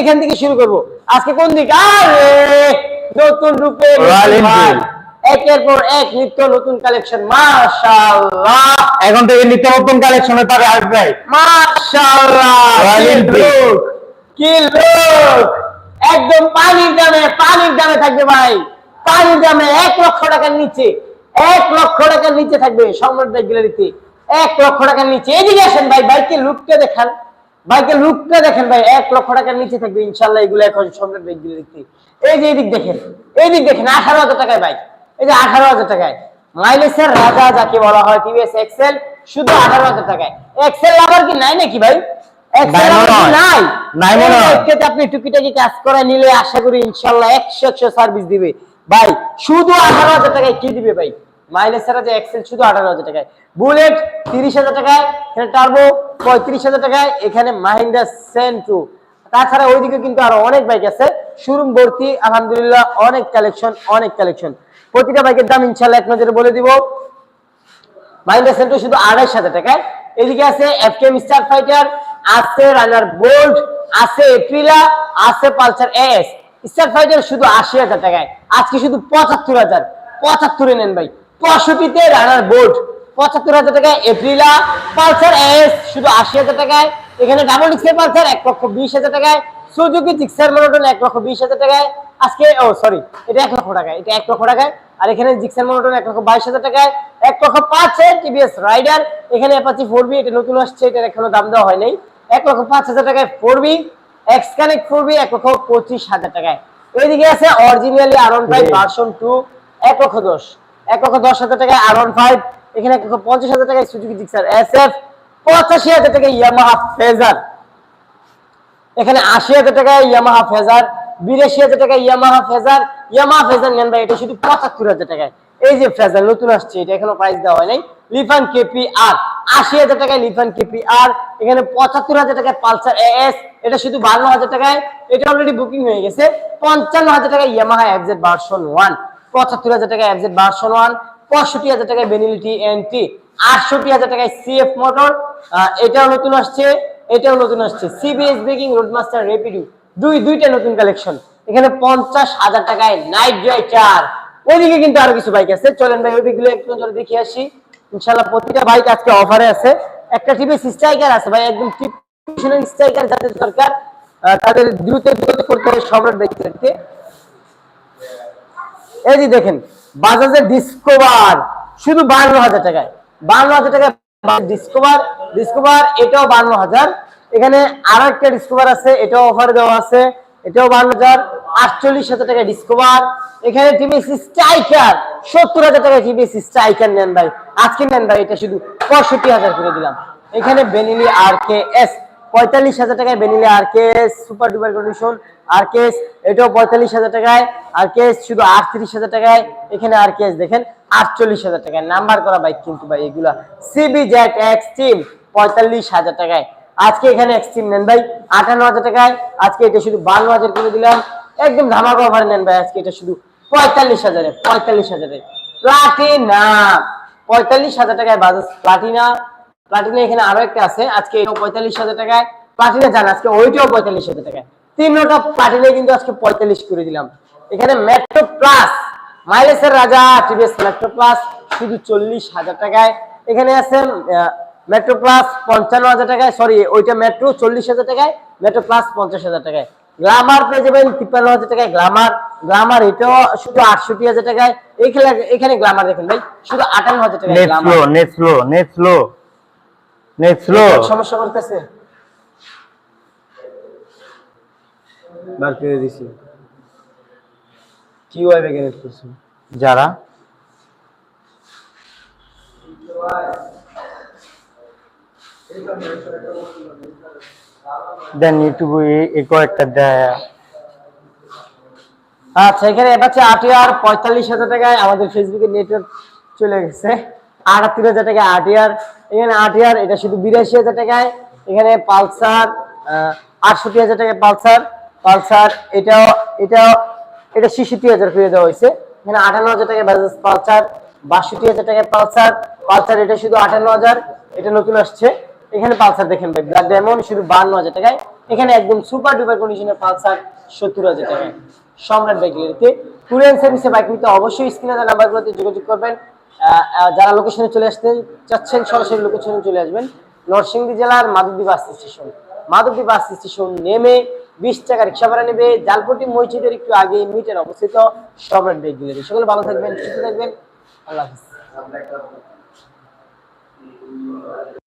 এখান থেকে শুরু করব। আজকে কোন দিক? আরে নতুন রূপে। একের পর এক নিত্য নতুন কালেকশন মাশাআল্লাহ। এখন থেকে নিত্য নতুন কালেকশনে পাবে আসবে মাশাআল্লাহ। কি লোক একদম পানির দামে পানির দামে থাকবে ভাই। পানির দামে এক লক্ষ টাকার নিচে এক লক্ষ টাকার নিচে থাকবে সম্রাট বাইক গ্যালারিতে। এক লক্ষ টাকার নিচে। এদিকে আসেন ভাই বাইকের লুকটা দেখান। বাইকের লুকটা দেখেন ভাই এক লক্ষ টাকার নিচে থাকবে ইনশাল্লাহ এগুলো এখন সম্রাট বাইক গ্যালারিতে এই যে এদিক দেখেন এই দিক দেখেন আঠারো হাজার টাকায় বাইক। এই যে আঠারো হাজার টাকায়। মাইলেজের রাজা যাকে বলা হয় টিভিএস এক্সেল শুধু আঠারো হাজার টাকায়। এক্সেল লাভার কি নাই নাকি ভাই? আপনি টুকিটাকি কাজ করে নিলে আশা করি ইনশাল্লাহ একশো একশো সার্ভিস দিবে। ভাই শুধু আঠারো হাজার টাকায় কি দিবে ভাই? মাইলেজ ছাড়া যে এক্সেল শুধু আঠারো হাজার টাকায়। বুলেট তিরিশ হাজার টাকায়, এখানে টার্বো পঁয়ত্রিশ হাজার টাকায়, এখানে মাহিন্দ্রা সেন্ট্রু তাছাড়া ওইদিকে কিন্তু আরও অনেক বাইক আছে। শোরুম ভর্তি, আলহামদুলিল্লাহ, অনেক কালেকশন অনেক কালেকশন প্রতিটা বাইকের দাম ইনশাল্লাহ এক নজরে বলে দিব। মাহিন্দ্রা সেন্ট্রো শুধু আড়াইশ হাজার টাকায়। এদিকে আছে এফকেএম স্টার ফাইটার আছে রানার বোল্ট আছে এপ্রিলা আছে পালসার এস স্টার ফাইটার শুধু আশি হাজার টাকায়। আজকে শুধু পঁচাত্তর হাজার। পঁচাত্তরে নেন ভাই। পঁয়ষট্টিতে রানার বোর্ড পঁচাত্তর হাজার টাকায় এপ্রিলা পালসার এস শুধু আশি হাজার টাকায় এখানে ডাবল ডিক্সের পালসার এক লক্ষ বিশ হাজার টাকায় সুজুকি জিক্সার মনোটন এক লক্ষ বিশ হাজার টাকায় আজকে ও সরি এটা এক লক্ষ টাকায় এটা এক লক্ষ টাকায় আর এখানে জিক্সার মনোটন এক লক্ষ বাইশ হাজার টাকায় এক লক্ষ পাঁচ টিভিএস রাইডার এখানে অ্যাপাচি ফোর বি এটা নতুন আসছে এটার এখনও দাম দেওয়া হয় নাই এক লক্ষ পাঁচ হাজার টাকায় four V X connect four V এক লক্ষ পঁচিশ হাজার টাকায়। এইদিকে আছে originally R one five version two এক লক্ষ দশ। এক লক্ষ দশ হাজার আর ওয়ান ফাইভ এক পঞ্চাশ হাজার এফ পঁচাশি হাজার টাকায় ইয়ামাহা ফেজার এখানে আশি হাজার ইয়ামাহা ফেজার বিরাশি হাজার ইয়ামাহা ফেজার শুধু পঁচাত্তর হাজার টাকায়। এই যে নতুন আসছে, এটা এখনও প্রাইস দেওয়া হয় নাই। লিফান আর আশি হাজার টাকায় লিফান আর এখানে পঁচাত্তর হাজার টাকায় পালসার এস এটা শুধু বান্ন হাজার টাকায়। এটা অলরেডি বুকিং হয়ে গেছে। পঞ্চান্ন হাজার ভার্সন ওয়ান পঁচাত্তর হাজার টাকায় এফজেড ভার্সন ওয়ান পঁয়ষট্টি হাজার টাকায় বেনিলিটি এনটি আটষট্টি হাজার টাকায় সিএফ মোটর এটাও নতুন আসছে, এটাও নতুন আসছে। সিবিএস ব্রেকিং রোডমাস্টার রেপিডু দুই, দুইটা নতুন কালেকশন এখানে পঞ্চাশ হাজার টাকায় নাইট রাইডার ওইদিকে কিন্তু আরও কিছু বাইক আছে। চলেন ভাই, ওই দিকগুলো একটু নজরে দেখে আসি। ইনশাল্লাহ প্রতিটা বাইক আজকে অফারে আছে। একটা টিভিএস স্ট্রাইকার আছে ভাই, একদম টিপ স্ট্রাইকার যাদের দরকার তাদের দ্রুত দ্রুত করতে হবে সম্রাট দেখতে এই যে দেখেন বাজাজের ডিসকভার শুধু বান্ন হাজার টাকায়। বান্ন হাজার টাকায় ডিসকভার ডিসকভার এটাও বান্ন হাজার। এখানে আরও একটা ডিসকভার আছে, এটাও অফার দেওয়া আছে, এটাও বান্ন হাজার। আটচল্লিশ হাজার টাকা ডিসকভার এখানে টিভিএস স্ট্রাইকার সত্তর হাজার টাকা টিভিএস স্ট্রাইকার নেন ভাই। আজকে নেন ভাই, এটা শুধু পঁয়ষট্টি হাজার করে দিলাম। এখানে বেনিলি আর কে এস পঁয়তাল্লিশ হাজার টাকায় বেনিলে আর কেস সুপার ডুপার কন্ডিশন আর কেস এটাও পঁয়তাল্লিশ হাজার টাকায়। আর কেস শুধু আটত্রিশ হাজার টাকায়, এখানে আর কেস দেখেন, আটচল্লিশ হাজার টাকায়। নাম্বার করা বাইক কিন্তু ভাই এগুলা। সিবি জেট এক্সট্রিম পঁয়তাল্লিশ হাজার টাকায়। আজকে এখানে এক্সট্রিম নেন ভাই, আটান্ন হাজার টাকায়। আজকে এটা শুধু বান্ন হাজার করে দিলাম। একদম ধামাকা অফার নেন ভাই, আজকে এটা শুধু পঁয়তাল্লিশ হাজারে পঁয়তাল্লিশ হাজারে। প্লাটিনা পঁয়তাল্লিশ হাজার টাকায় বাজাজ প্লাটিনা প্লাটিনা এখানে আরও একটা আছে। আজকে এটাও পঁয়তাল্লিশ হাজার টাকায়। প্লাটিনা জান আজকে ওইটাও পঁয়তাল্লিশ হাজার টাকায়। তিনটা প্লাটিনা কিন্তু আজকে পঁয়তাল্লিশ করে দিলাম। এখানে মেট্রো প্লাস মাইলেজের রাজা টিভিএস মেট্রো প্লাস শুধু চল্লিশ হাজার টাকায়। এখানে আছে মেট্রো প্লাস পঞ্চান্ন হাজার টাকায় সরি ওইটা মেট্রো চল্লিশ হাজার টাকায় মেট্রো প্লাস পঞ্চাশ হাজার টাকায়। গ্লামার পেয়ে যাবেন তিপ্পান্ন হাজার টাকায় গ্লামার গ্লামার এটাও শুধু আটষট্টি হাজার টাকায়। এখানে এখানে গ্লামার দেখেন ভাই শুধু আটান্ন হাজার টাকায় Glamour net slow net slow net slow সমস্যা করতেছে। বার করে দিছি। কি ওয়াইবে কানেক্ট করছি যারা? দেন ইউটিউবে এই কয়েকটা দেয়। আচ্ছা এখানে এবার হচ্ছে আটিআর পঁয়তাল্লিশ হাজার টাকায় আমাদের ফেসবুকে নেটওয়ার্ক চলে গেছে। আটাত্তর হাজার টাকায় আটিআর এখানে আটিআর এটা শুধু বিরাশি হাজার টাকায়। এখানে পালসার আটষট্টি হাজার টাকায় পালসার। পালসার, এটাও এটাও, এটা ছেষট্টি হাজার দেওয়া হয়েছে। এখানে আটান্ন হাজার টাকায় বাজাজ পালসার, বাষট্টি হাজার টাকায় পালসার। পালসার, এটা শুধু আটান্ন হাজার, এটা নতুন আসছে। এখানে পালসার দেখেন ভাই ব্ল্যাক ডায়মন্ড শুধু বান্ন হাজার টাকায়। এখানে একদম সুপার ডুপার কন্ডিশনের পালসার, সত্তর হাজার টাকায়। সম্রাট বাইক গ্যালারিতে কুরিয়ান সার্ভিসে বাইক নিতে অবশ্যই স্ক্রিনে নাম্বারগুলোতে যোগাযোগ করবেন। যারা লোকেশনে চলে আসতে চাচ্ছেন, সরাসরি লোকেশনে চলে আসবেন। নরসিংদী জেলার Madhabdi bus station. Madhabdi bus station নেমে বিশ টাকা রিক্সা ভাড়া নেবে। জালপটি মসজিদের একটু আগে মিটার অবস্থিত। সকলে ভালো থাকবেন, সুস্থ থাকবেন। আল্লাহ